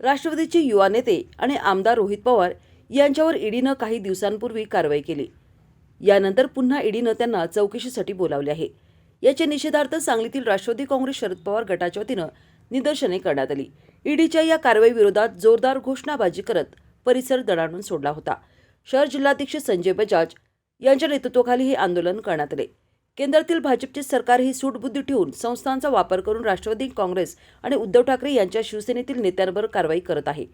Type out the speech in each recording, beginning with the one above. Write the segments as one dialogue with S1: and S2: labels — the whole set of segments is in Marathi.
S1: राष्ट्रवादीचे युवा नेते आणि आमदार रोहित पवार यांच्यावर ईडीनं काही दिवसांपूर्वी कारवाई केली. यानंतर पुन्हा ईडीनं त्यांना चौकशीसाठी बोलावले आहे. याच्या निषेधार्थ सांगलीतील राष्ट्रवादी काँग्रेस शरद पवार गटाच्या वतीनं निदर्शने करण्यात आली. ईडीच्या या कारवाईविरोधात जोरदार घोषणाबाजी करत परिसर दडाणून सोडला होता. शहर जिल्हाध्यक्ष संजय बजाज यांच्या नेतृत्वाखाली हे आंदोलन करण्यात आले. केंद्रातील भाजपचे सरकार ही सूटबुद्धी ठेवून संस्थांचा वापर करून राष्ट्रवादी काँग्रेस आणि उद्धव ठाकरे यांच्या शिवसेनेतील नेत्यांवर कारवाई करत आहे.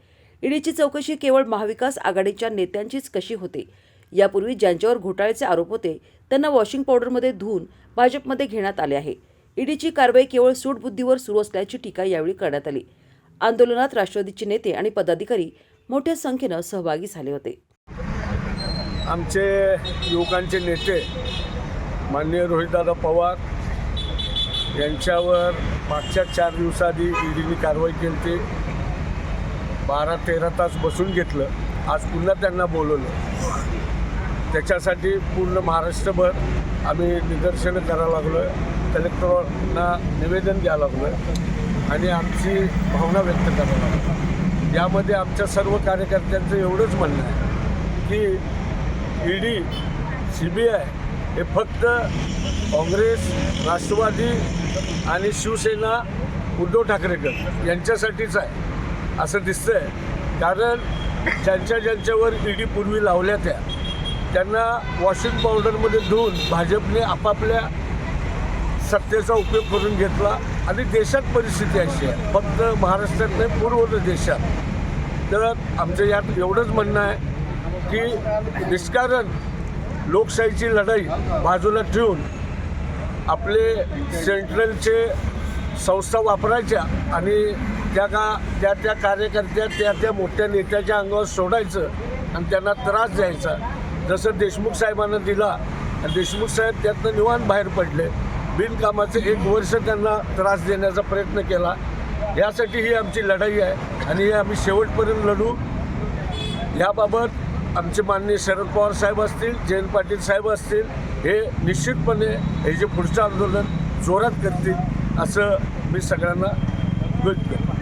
S1: ईडीची चौकशी केवळ महाविकास आघाडीच्या नेत्यांचीच कशी होते? यापूर्वी ज्यांच्यावर घोटाळ्याचे आरोप होते त्यांना वॉशिंग पावडरमध्ये धुवून भाजपमध्ये घेण्यात आले आहे. ईडीची कारवाई केवळ सूटबुद्धीवर सुरू असल्याची टीका यावेळी करण्यात आली. आंदोलनात राष्ट्रवादीचे नेते आणि पदाधिकारी मोठ्या संख्येनं सहभागी झाले होते.
S2: आमचे युवकांचे नेते माननीय रोहितदादा पवार यांच्यावर मागच्या चार दिवसाआधी ईडीने कारवाई केली होती. बारा तेरा तास बसून घेतलं. आज पुन्हा त्यांना बोलवलं. त्याच्यासाठी पूर्ण महाराष्ट्रभर आम्ही निदर्शनं करायला लागलो आहे कलेक्टरांना निवेदन द्यायला लागलो आहे आणि आमची भावना व्यक्त करायला लागलो यामध्ये आमच्या सर्व कार्यकर्त्यांचं एवढंच म्हणणं आहे की ईडी सी बी आय हे फक्त काँग्रेस राष्ट्रवादी आणि शिवसेना उद्धव ठाकरेकर यांच्यासाठीच आहे. असं दिसतंय. कारण ज्यांच्या ज्यांच्यावर ईडी पूर्वी लावल्या त्या त्यांना वॉशिंग पावडरमध्ये धुवून भाजपने आपापल्या सत्तेचा उपयोग करून घेतला. आणि देशात परिस्थिती अशी आहे. फक्त महाराष्ट्रात नाही पूर्व देशात. तर आमचं यात एवढंच म्हणणं आहे की निष्कारण लोकशाहीची लढाई बाजूला ठेवून आपले सेंट्रलचे संस्था वापरायच्या आणि त्या का त्या त्या कार्यकर्त्या त्या त्या मोठ्या नेत्याच्या अंगावर सोडायचं आणि त्यांना त्रास द्यायचा. जसं देशमुख साहेबांना दिला आणि देशमुख साहेब त्यातनं निवांत बाहेर पडले. बिनकामाचे एक वर्ष त्यांना त्रास देण्याचा प्रयत्न केला. यासाठी ही आमची लढाई आहे आणि हे आम्ही शेवटपर्यंत लढू. याबाबत आमचे माननीय शरद पवार साहेब असतील जयंत पाटील साहेब असतील हे निश्चितपणे हे जे पुढचं आंदोलन जोरात करतील असं मी सगळ्यांना व्यक्त करतो.